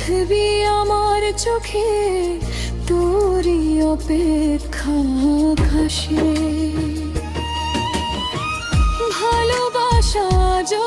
দেখবি আমার চোখে তোরই অপেক্ষা ঘাসে। ভালোবাসা যো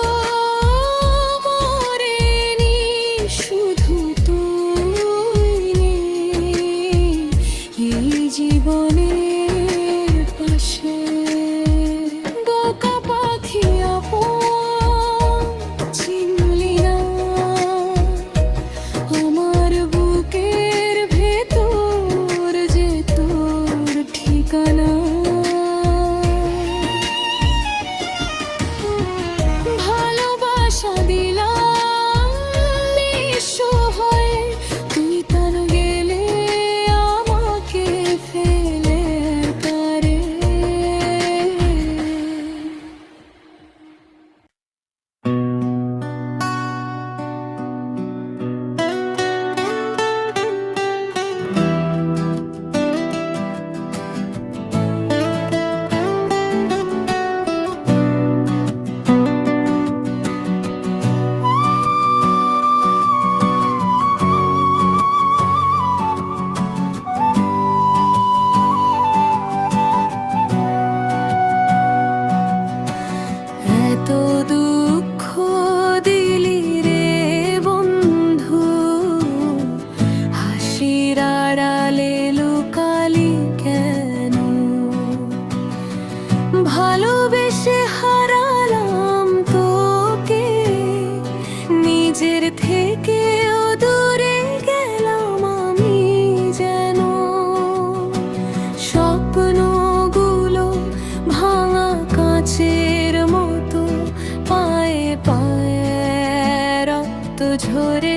ঝরে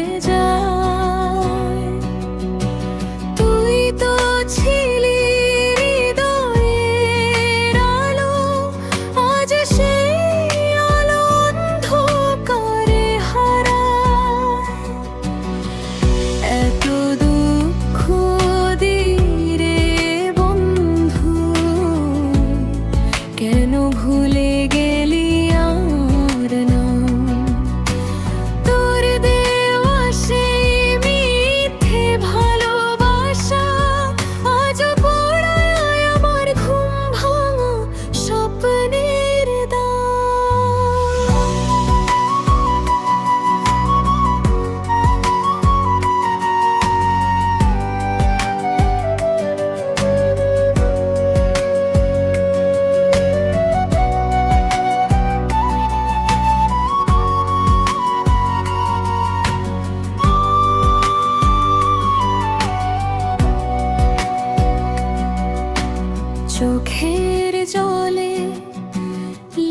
চোখের জলে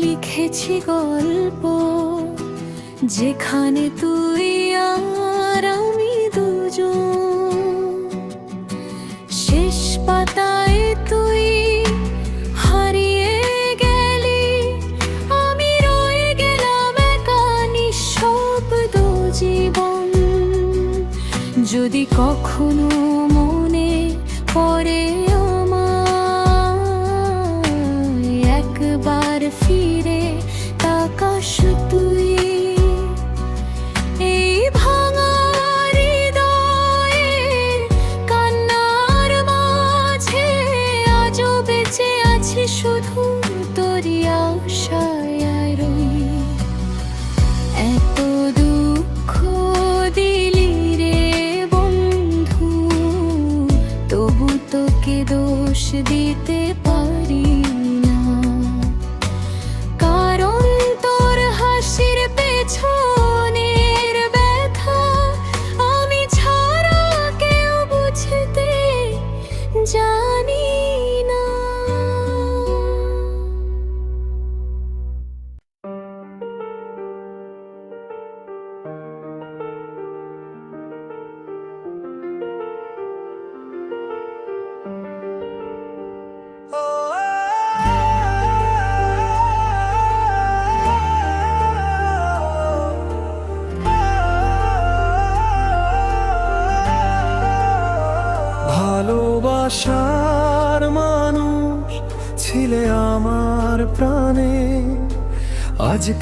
লিখেছি গল্প, যেখানে তুই আর আমি দুজন। শেষ পাতায় তুই হারিয়ে গেলি, আমি রয়ে গেলাম কানি যদি কখনো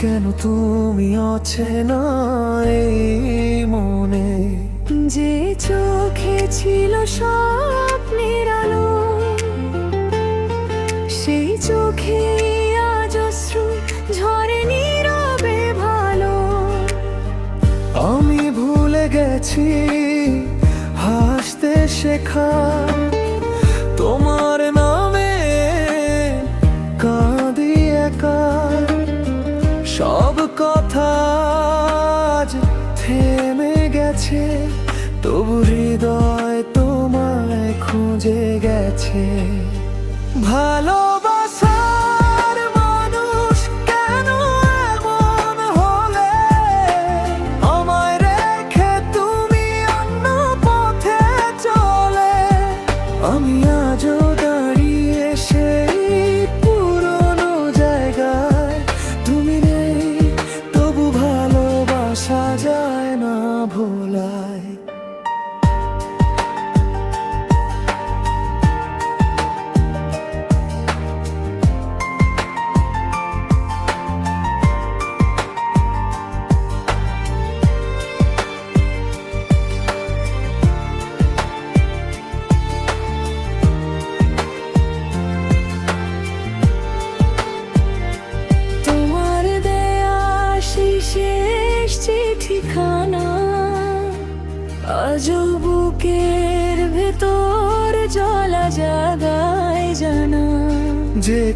কেন তুমি আছে না মনে? যে চোখে ছিল স্বপ্নের আলো, সেই চোখে আজ অশ্রু ঝরে নীরবে ভালো। আমি ভুলে গেছি হাসতে শেখা কথা আজ থেমে গেছে তবু হৃদয় তোমায় খুঁজে গেছে। ভালো যে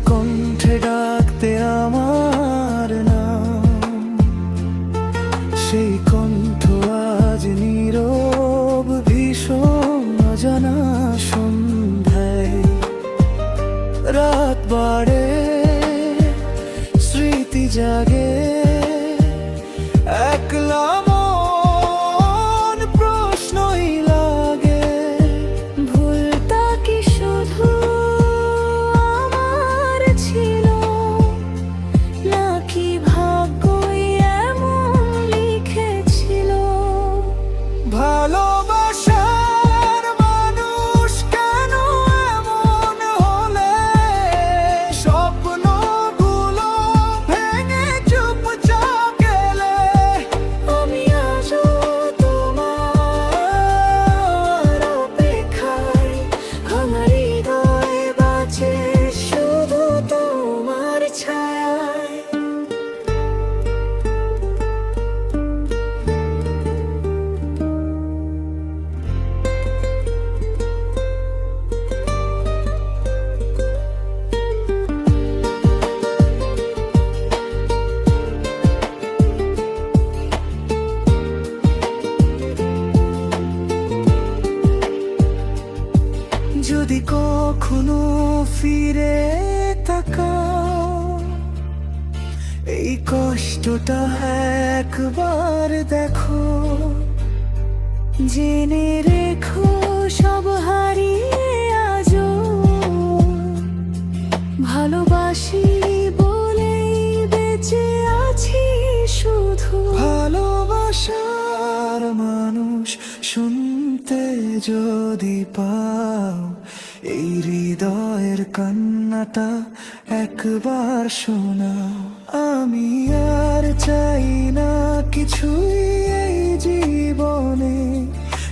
পাও। এই হৃদয়ের কান্নাটা একবার শোনাও। আমি আর চাই না কিছুই এই জীবনে।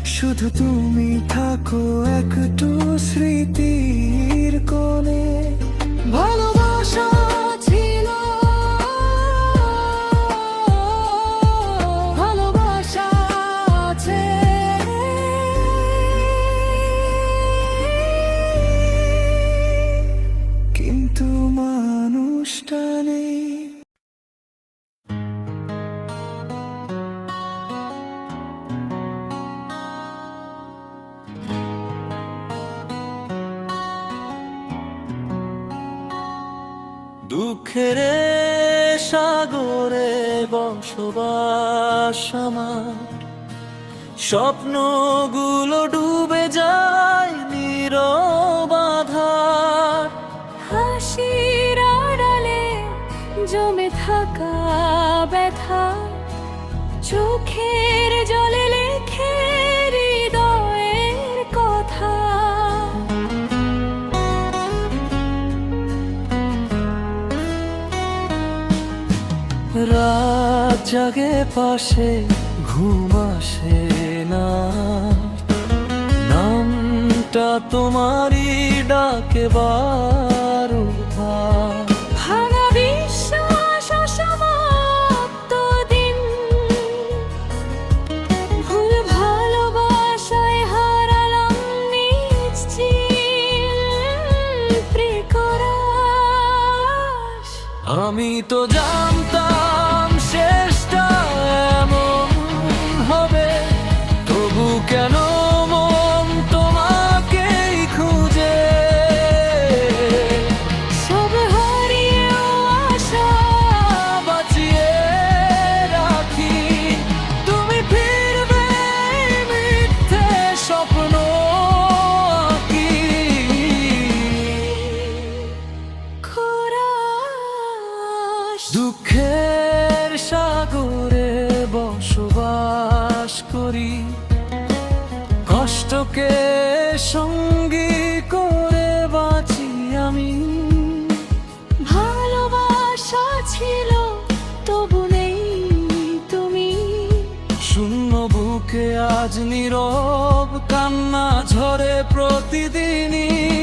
শুধু তুমি থাকো একটু স্মৃতির কোণে। ভালোবাসা বসবাস আমার। স্বপ্নগুলো ডুবে যায় নিরবাধার হাসির আড়ালে জমে থাকা ব্যথা। চোখের জাগে পাশে ঘুম আসে না। নামটা তোমারই ডাকে বারবার ভাঙা বিশ্বাস অসমাপ্ত দিন। ভুল ভালোবাসায় হারালাম নিজ আমি তো জানতাম দুঃখের সাগরে বসবাস করি। কষ্টকে সঙ্গী করে বাঁচি আমি। ভালোবাসা ছিল তবু নেই তুমি। শূন্য বুকে আজ নীরব কান্না ঝরে প্রতিদিনই।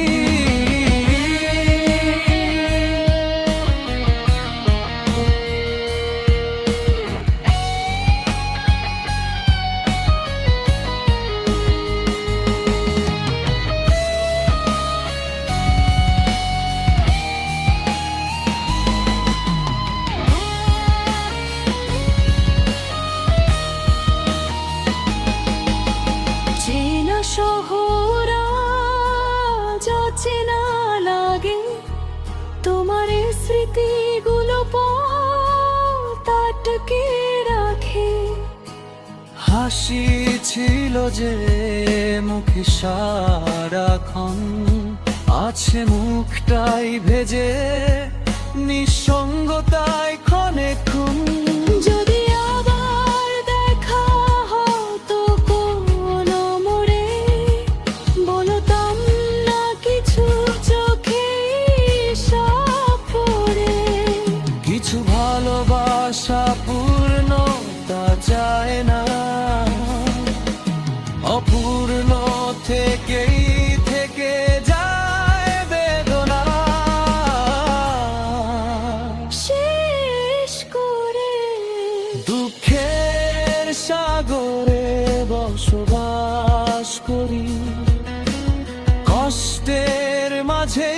কষ্টের মাঝে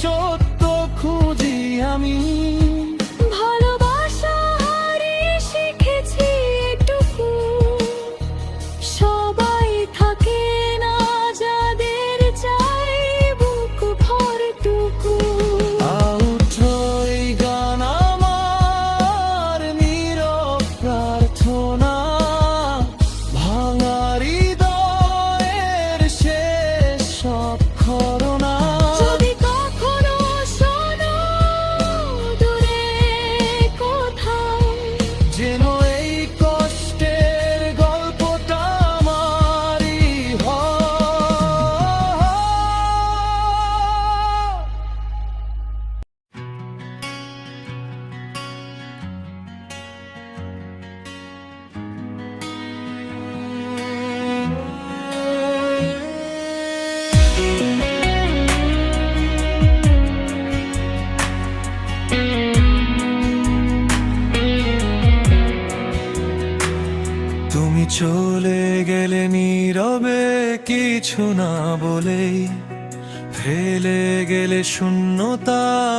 সত্য খুঁজি আমি।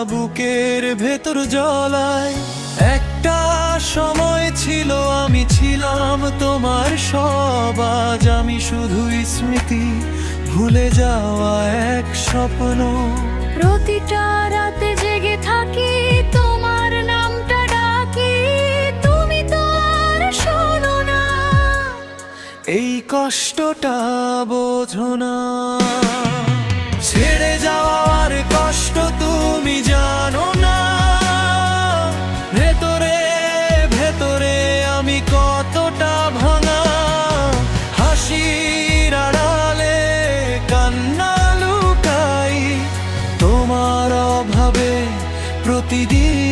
বুকের ভেতর জলায়। একটা সময় ছিল আমি ছিলাম তোমার সব আজ আমি শুধুই স্মৃতি। ভুলে যাওয়া এক স্বপ্ন। প্রতিটা রাতে জেগে থাকি তোমার নামটা ডাকি। তুমি তো আর শোনো না। এই কষ্টটা বোঝো না। ছেড়ে যাওয়ার তুমি জানো না। ভেতরে ভেতরে আমি কতটা ভাঙা। হাসির আড়ালে কান্না লুকাই। তোমার অভাবে প্রতিদিন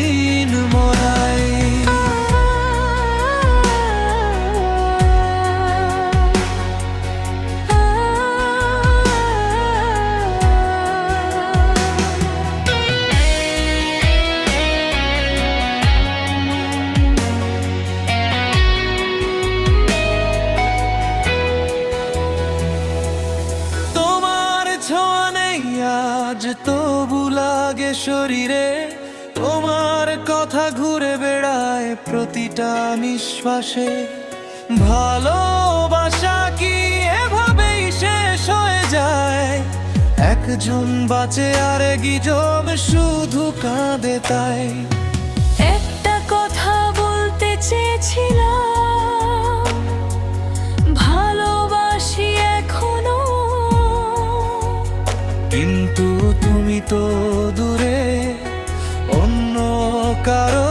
ঘুরে বেড়ায় প্রতিটা নিঃশ্বাসে। ভালোবাসা কি এভাবেই শেষ হয়ে যায়? একজন বাঁচে আর গিজন শুধু কাঁদে তাই। একটা কথা বলতে চেয়েছিলাম ভালোবাসি এখনও। কিন্তু তুমি তো দূরে কারও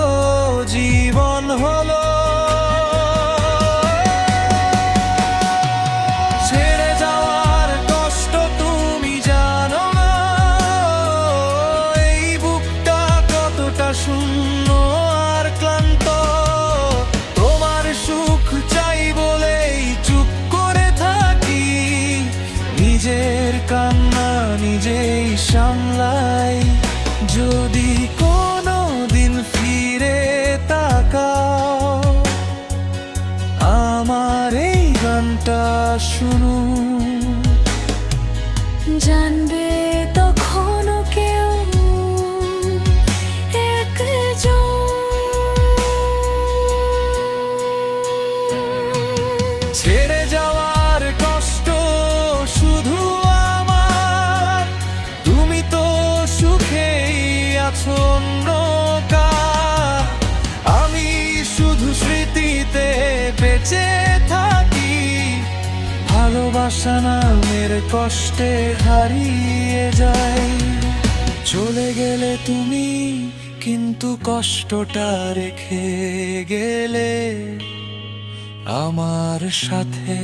ছেড়ে যাওয়ার কষ্ট শুধু আমার। তুমি তো সুখেই আছো। আমি শুধু স্মৃতিতে বেঁচে থাকি। ভালোবাসা নামের কষ্টে হারিয়ে যায়। চলে গেলে তুমি, কিন্তু কষ্টটা রেখে গেলে আমার সাথে।